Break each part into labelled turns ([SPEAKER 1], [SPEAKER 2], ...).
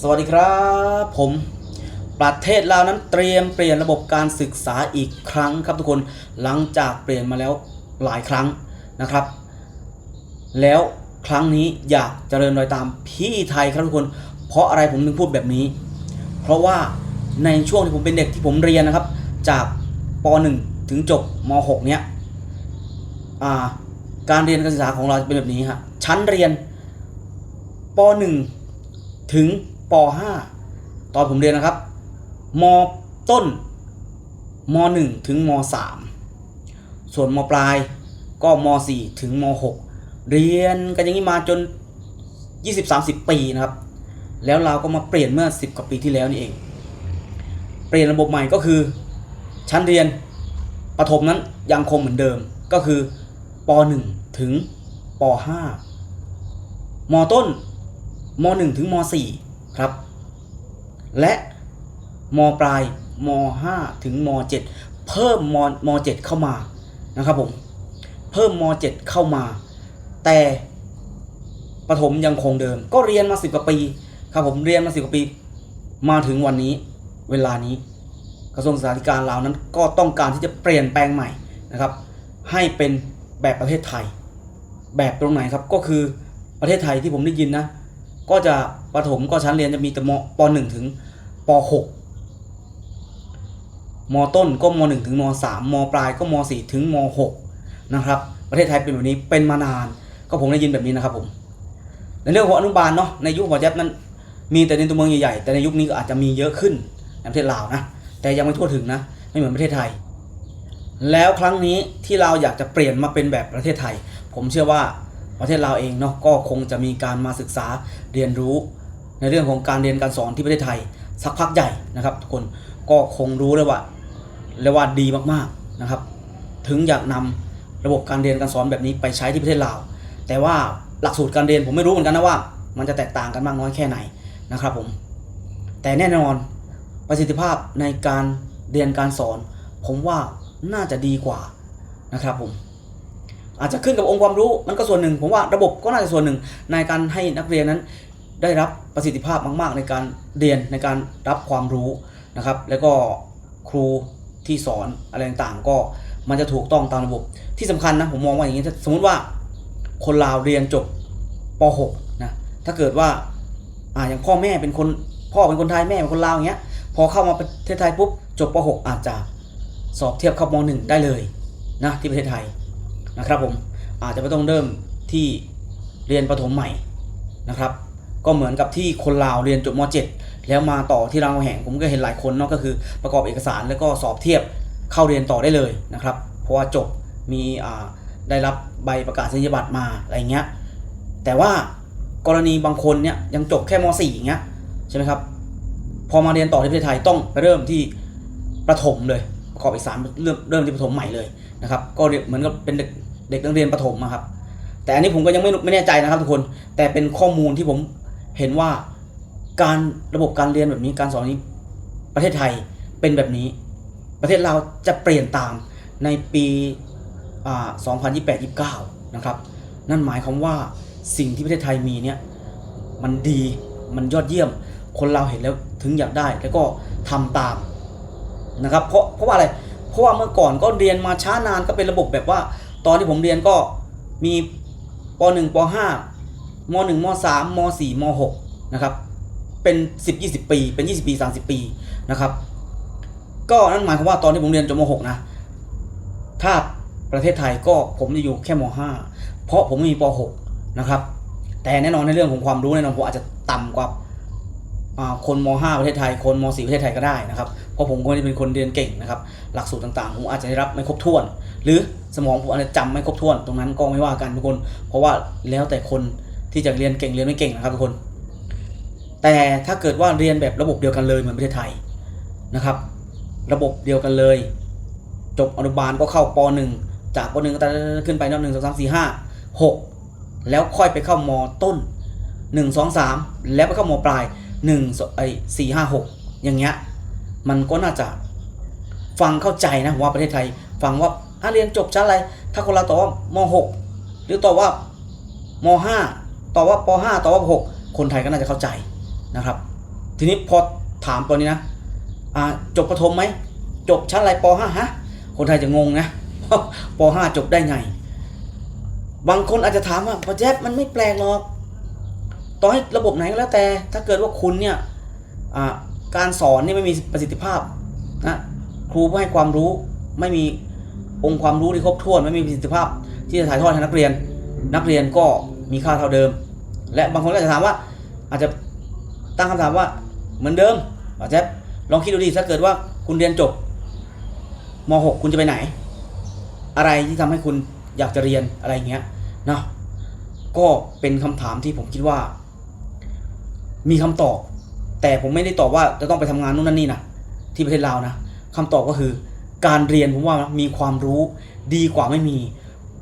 [SPEAKER 1] สวัสดีครับ ผมประเทศลาวนั้นเตรียมเปลี่ยนระบบการศึกษาอีกครั้งครับทุกคนหลังจากเปลี่ยนมาแล้วหลายครั้งนะครับ แล้วครั้งนี้อยากเจริญรอยตามพี่ไทยครับทุกคน เพราะอะไรผมถึงพูดแบบนี้ เพราะว่าในช่วงที่ผมเป็นเด็กที่ผมเรียนนะครับ จากป .1 ถึงจบม .6 เนี้ยการเรียนการศึกษาของเราจะเป็นแบบนี้ฮะชั้นเรียนป .1 ถึง ป .5 ตอนผมเรียนนะครับมต้นม .1 ถึงม .3 ส่วนมปลายก็ม .4 ถึงม .6 เรียนกันอย่างนี้มาจน 20-30 ปีนะครับ แล้วเราก็มาเปลี่ยนเมื่อ 10 กว่าปีที่แล้วนี่เอง เปลี่ยนระบบใหม่ก็คือ ชั้นเรียนประถมนั้นยังคงเหมือนเดิมก็คือป .1 ถึงป .5 มต้นม .1 ถึงม .4 ครับ และมปลายม .5 ถึงม .7 เพิ่มมม .7 เข้ามานะครับผมเพิ่มม .7 เข้ามา แต่ประถมยังคงเดิม ก็เรียนมาสิบกว่าปีครับผมเรียนมาสิบกว่าปี มาถึงวันนี้เวลานี้กระทรวงศึกษาธิการลาวนั้น ก็ต้องการที่จะเปลี่ยนแปลงใหม่นะครับ ให้เป็นแบบประเทศไทย แบบตรงไหนครับก็คือประเทศไทยที่ผมได้ยินนะ ก็จะประถมก็ชั้นเรียนจะมีแต่มป .1 ถึงป .6 มต้นก็ม .1 ถึงม .3 มปลายก็ม .4 ถึงม .6 นะครับ ประเทศไทยเป็นแบบนี้เป็นมานาน ก็ผมได้ยินแบบนี้นะครับผมในเรื่องของอนุบาลเนาะในยุคหัวแจ๊บนั้น มีแต่ในตัวเมืองใหญ่ๆแต่ในยุคนี้ก็อาจจะมีเยอะขึ้นในประเทศลาวนะแต่ยังไม่ทั่วถึงนะไม่เหมือนประเทศไทย แล้วครั้งนี้ที่เราอยากจะเปลี่ยนมาเป็นแบบประเทศไทย ผมเชื่อว่า ประเทศเราวเองเนาะก็คงจะมีการมาศึกษาเรียนรู้ ในเรื่องของการเรียนการสอนที่ประเทศไทย สักพักใหญ่นะครับ ทุกคนก็คงรู้เลยว่าเลยว่าดีมากๆนะครับ ถึงอยากนำระบบการเรียนการสอนแบบนี้ไปใช้ที่ประเทศลาว แต่ว่าหลักสูตรการเรียนผมไม่รู้เหมือนกันนะว่า มันจะแตกต่างกันมากน้อยแค่ไหนนะครับผมแต่แน่นอนประสิทธิภาพในการเรียนการสอน ผมว่าน่าจะดีกว่านะครับผม อาจจะขึ้นกับองค์ความรู้มันก็ส่วนหนึ่ง ผมว่าระบบก็น่าจะส่วนหนึ่งในการให้นักเรียนนั้น ได้รับประสิทธิภาพมาก ๆ ในการเรียนในการรับความรู้นะครับ แล้วก็ครูที่สอนอะไรต่างๆ ก็มันจะถูกต้องตามระบบ ที่สำคัญนะผมมองว่าอย่างนี้ถ้าสมมติว่าคนลาวเรียนจบป .6 นะถ้าเกิดว่าอ่าอย่างพ่อแม่เป็นคนพ่อเป็นคนไทยแม่เป็นคนลาวอย่างเงี้ยพอเข้ามาประเทศไทยปุ๊บจบป .6 อาจจะสอบเทียบเข้าม .1 ได้เลยนะที่ประเทศไทย นะครับผมอาจจะไม่ต้องเริ่มที่เรียนประถมใหม่นะครับ ก็เหมือนกับที่คนลาวเรียนจบม .7 แล้วมาต่อที่รามแหงผมก็เห็นหลายคนเนาะก็คือประกอบเอกสารแล้วก็สอบเทียบเข้าเรียนต่อได้เลยนะครับ เพราะว่าจบมีได้รับใบประกาศนียบัตรมาอะไรเงี้ยแต่ว่ากรณีบางคนเนี่ยยังจบแค่ม .4 อย่างเงี้ยใช่ไหมครับพอมาเรียนต่อที่ประเทศไทยต้องไปเริ่มที่ประถมเลยประกอบเอกสารเริ่มเริ่มที่ประถมใหม่เลย นะครับก็เหมือนกับเป็นเด็กเด็กนักเรียนประถมอะครับ แต่อันนี้ผมก็ยังไม่ไม่แน่ใจนะครับทุกคน แต่เป็นข้อมูลที่ผมเห็นว่าการระบบการเรียนแบบนี้การสอนนี้ประเทศไทยเป็นแบบนี้ ประเทศเราจะเปลี่ยนตามในปี2028-29 นะครับ นั่นหมายความว่าสิ่งที่ประเทศไทยมีเนี่ยมันดีมันยอดเยี่ยม คนเราเห็นแล้วถึงอยากได้แล้วก็ทำตามนะครับเพราะเพราะว่าอะไร เพราะว่าเมื่อก่อนก็เรียนมาช้านานก็เป็นระบบแบบว่า ตอนที่ผมเรียนก็มีป .1 ป .5 ม .1 ม .3 ม .4 ม .6 นะครับ เป็น 10 20 ปี เป็น 20 ปี 30 ปีนะครับ ก็นั่นหมายความว่าตอนที่ผมเรียนจบม .6 นะ ถ้าประเทศไทยก็ผมจะอยู่แค่ม .5 เพราะผมไม่มีป .6 นะครับ แต่แน่นอนในเรื่องของความรู้แน่นอนผมอาจจะต่ำกว่าคนม .5 ประเทศไทย คนม .4 ประเทศไทยก็ได้นะครับเพราะผมก็ไม่ได้เป็นคนเรียนเก่งนะครับ หลักสูตรต่างๆ ผมอาจจะได้รับไม่ครบถ้วน หรือสมองผมอาจจะจำไม่ครบถ้วน ตรงนั้นก็ไม่ว่ากันทุกคน เพราะว่าแล้วแต่คนที่จะเรียนเก่งเรียนไม่เก่งนะครับทุกคน แต่ถ้าเกิดว่าเรียนแบบระบบเดียวกันเลยเหมือนประเทศไทยนะครับ ระบบเดียวกันเลย จบอนุบาลก็เข้าป .1 จากป .1 ก็ขึ้นไปนับหนึ่งสองสามสี่ห้าหกแล้วค่อยไปเข้ามต้นหนึ่งสองสามแล้วไปเข้ามปลายหนึ่งไอสี่ห้าหกอย่างเงี้ย มันก็น่าจะฟังเข้าใจนะว่าประเทศไทย ฟังว่าอะเรียนจบชั้นอะไร ถ้าคนเราตอบว่ามหหรือตอบว่ามห้าตอบว่าปห้าตอบว่าหกคนไทยก็น่าจะเข้าใจนะครับ ทีนี้พอถามตัวนี้นะจบประถมไหมจบชั้นอะไรป .5 ฮะคนไทยจะงงนะป .5 จบได้ไง บางคนอาจจะถามว่าพอแจ๊บมันไม่แปลกหรอกต่อให้ระบบไหนก็แล้วแต่ ถ้าเกิดว่าคุณเนี่ยอ่า การสอนนี่ไม่มีประสิทธิภาพนะครูไม่ให้ความรู้ไม่มีองค์ความรู้ที่ครบถ้วนไม่มีประสิทธิภาพ ที่จะถ่ายทอดให้นักเรียน นักเรียนก็มีค่าเท่าเดิม และบางคนก็จะถามว่า อาจจะตั้งคำถามว่าเหมือนเดิมอาจจะลองคิดดูดิถ้าเกิดว่าคุณเรียนจบม .6 คุณจะไปไหน อะไรที่ทำให้คุณอยากจะเรียนอะไรอย่างเงี้ยนะก็เป็นคำถามที่ผมคิดว่า มีคำตอบ แต่ผมไม่ได้ตอบว่าจะต้องไปทำงานนู่นนั่นนี่นะที่ประเทศลาวนะคำตอบก็คือ การเรียนผมว่ามีความรู้ดีกว่าไม่มี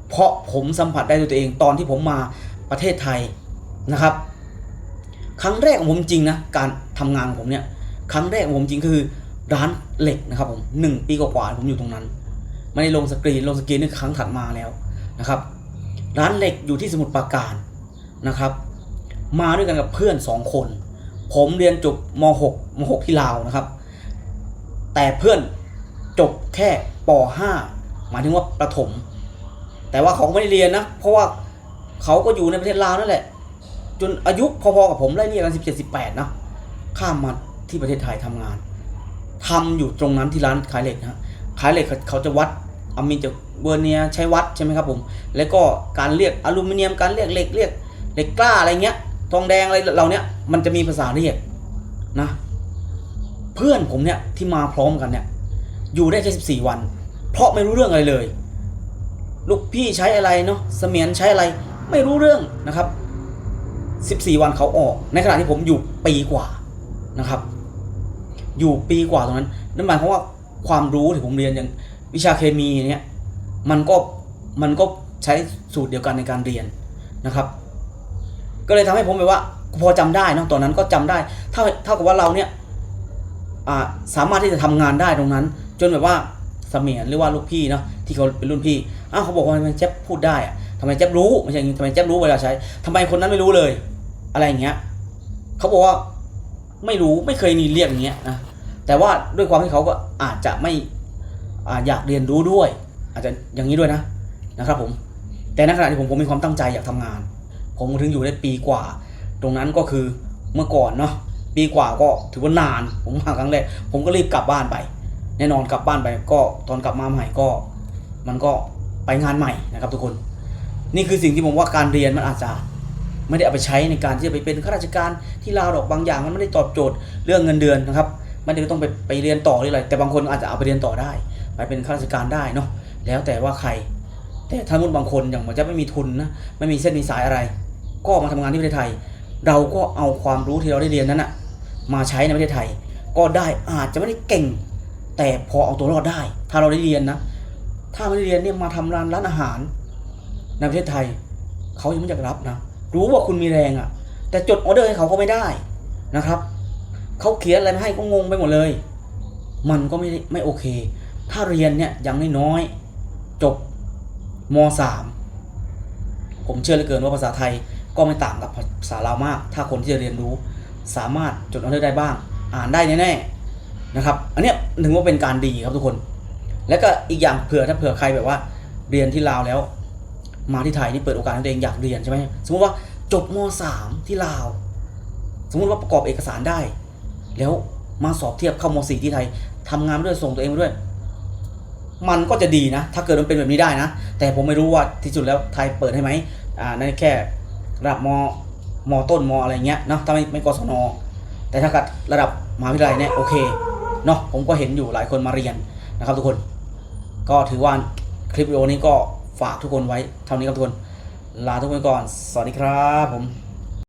[SPEAKER 1] เพราะผมสัมผัสได้ด้วยตัวเองตอนที่ผมมาประเทศไทยนะครับ ครั้งแรกของผมจริงนะการทำงานของผมเนี่ยครั้งแรกของผมจริงคือร้านเหล็กนะครับผมหนึ่งปีกว่าๆผมอยู่ตรงนั้นไม่ได้ลงสกรีนลงสกรีนนี่ครั้งถัดมาแล้วนะครับ ร้านเหล็กอยู่ที่สมุทรปราการนะครับ มาด้วยกันกับเพื่อนสองคน ผมเรียนจบม .6 ม .6 ที่ลาวนะครับ แต่เพื่อนจบแค่ป .5 หมายถึงว่าประถม แต่ว่าเขาไม่ได้เรียนนะ เพราะว่าเขาก็อยู่ในประเทศลาวนั่นแหละ จนอายุพอๆกับผมไล่เรียกกันสิบเจ็ดสิบแปดนะข้ามมาที่ประเทศไทยทำงานทำอยู่ตรงนั้นที่ร้านขายเหล็กนะขายเหล็กเขาจะวัดอามีจากเวอร์เนียใช้วัดใช่ไหมครับผม แล้วก็การเรียกอลูมิเนียมการเรียกเหล็กเรียกเหล็กกล้าอะไรเงี้ย ทองแดงอะไรเราเนี้ยมันจะมีภาษาเรียกนะ เพื่อนผมเนี่ยที่มาพร้อมกันเนี่ย อยู่ได้แค่สิบสี่วัน เพราะไม่รู้เรื่องอะไรเลย ลูกพี่ใช้อะไรเนาะเสมียนใช้อะไร ไม่รู้เรื่องนะครับ14วันเขาออก ในขณะที่ผมอยู่ปีกว่านะครับ อยู่ปีกว่าตรงนั้นนั่นหมายความว่าความรู้ที่ผมเรียนอย่างวิชาเคมีเนี่ยมันก็มันก็ใช้สูตรเดียวกันในการเรียนนะครับ ก็เลยทำให้ผมแบบว่าพอจำได้นะตอนนั้นก็จำได้เท่าเท่ากับว่าเราเนี่ยสามารถที่จะทำงานได้ตรงนั้น จนแบบว่าเสมียนหรือว่าลูกพี่เนาะที่เขาเป็นรุ่นพี่อ้าวเขาบอกว่าทำไมเจ๊บพูดได้อะทำไมเจ๊บรู้ไม่ใช่ทำไมเจ๊บรู้เวลาใช้ทำไมคนนั้นไม่รู้เลย อะไรอย่างเงี้ยเขาบอกว่าไม่รู้ไม่เคยมีเรียกอย่างเงี้ยนะแต่ว่าด้วยความที่เขาก็อาจจะไม่ออยากเรียนรู้ด้วย อาจจะอย่างนี้ด้วยนะนะครับผมแต่ในขณะที่ผมผมมีความตั้งใจอยากทำงาน ผมถึงอยู่ได้ปีกว่า ตรงนั้นก็คือเมื่อก่อนเนาะปีกว่าก็ถือว่านาน ผมมาครั้งแรกผมก็รีบกลับบ้านไป แน่นอนกลับบ้านไปก็ตอนกลับมาใหม่ก็ มันก็ไปงานใหม่นะครับทุกคน นี่คือสิ่งที่ผมว่าการเรียนมันอาจจะไม่ได้เอาไปใช้ในการที่จะไปเป็นข้าราชการที่ลาวดอกบางอย่างมันไม่ได้ตอบโจทย์เรื่องเงินเดือนนะครับไม่ได้ต้องไปไปเรียนต่อหรืออะไรแต่บางคนอาจจะเอาไปเรียนต่อได้ ไปเป็นข้าราชการได้เนาะแล้วแต่ว่าใคร แต่ถ้ามุดบางคนอย่างมันจะไม่มีทุนนะไม่มีเส้นมีสายอะไร ก็มาทำงานที่ประเทศไทย เราก็เอาความรู้ที่เราได้เรียนนั้นอะมาใช้ในประเทศไทย ก็ได้อาจจะไม่ได้เก่ง แต่พอเอาตัวรอดได้ ถ้าเราได้เรียนนะ ถ้าไม่ได้เรียนเนี่ยมาทำร้านร้านอาหาร ในประเทศไทยเขายังไม่อยากรับนะรู้ว่าคุณมีแรงอะแต่จดออเดอร์ให้เขาก็ไม่ได้นะครับเขาเขียนอะไรมาให้ก็งงไปหมดเลย มันก็ไม่ได้ไม่โอเค ถ้าเรียนเนี่ยย่างน้อยจบม .3 ผมเชื่อเหลือเกินว่าภาษาไทย ก็ไม่ต่างกับภาษาลาวมาก ถ้าคนที่จะเรียนรู้ สามารถจดออเดอร์ได้บ้าง อ่านได้แน่ๆนะครับ อันนี้ถึงว่าเป็นการดีครับทุกคน แล้วก็อีกอย่างเผื่อถ้าเผื่อใครแบบว่า เรียนที่ลาวแล้ว มาที่ไทยนี่เปิดโอกาสให้ตัวเองอยากเรียนใช่ไหมสมมติว่าจบม .3 ที่ลาว สมมติว่าประกอบเอกสารได้ แล้วมาสอบเทียบเข้าม .4 ที่ไทยทำงานด้วยส่งตัวเองไปด้วย มันก็จะดีนะ ถ้าเกิดมันเป็นแบบนี้ได้นะ แต่ผมไม่รู้ว่าที่สุดแล้วไทยเปิดให้ไหมอ่านในแค่ ระดับมมต้นมอะไรเงี้ยเนาะถ้าไม่ไม่กศนแต่ถ้ากัดระดับมหาวิทยาลัยเนี่ยโอเคเนาะผมก็เห็นอยู่หลายคนมาเรียนนะครับทุกคน ก็ถือว่าคลิปวิดีโอนี้ก็ฝากทุกคนไว้เท่านี้ครับทุกคน ลาทุกคนก่อน สวัสดีครับผม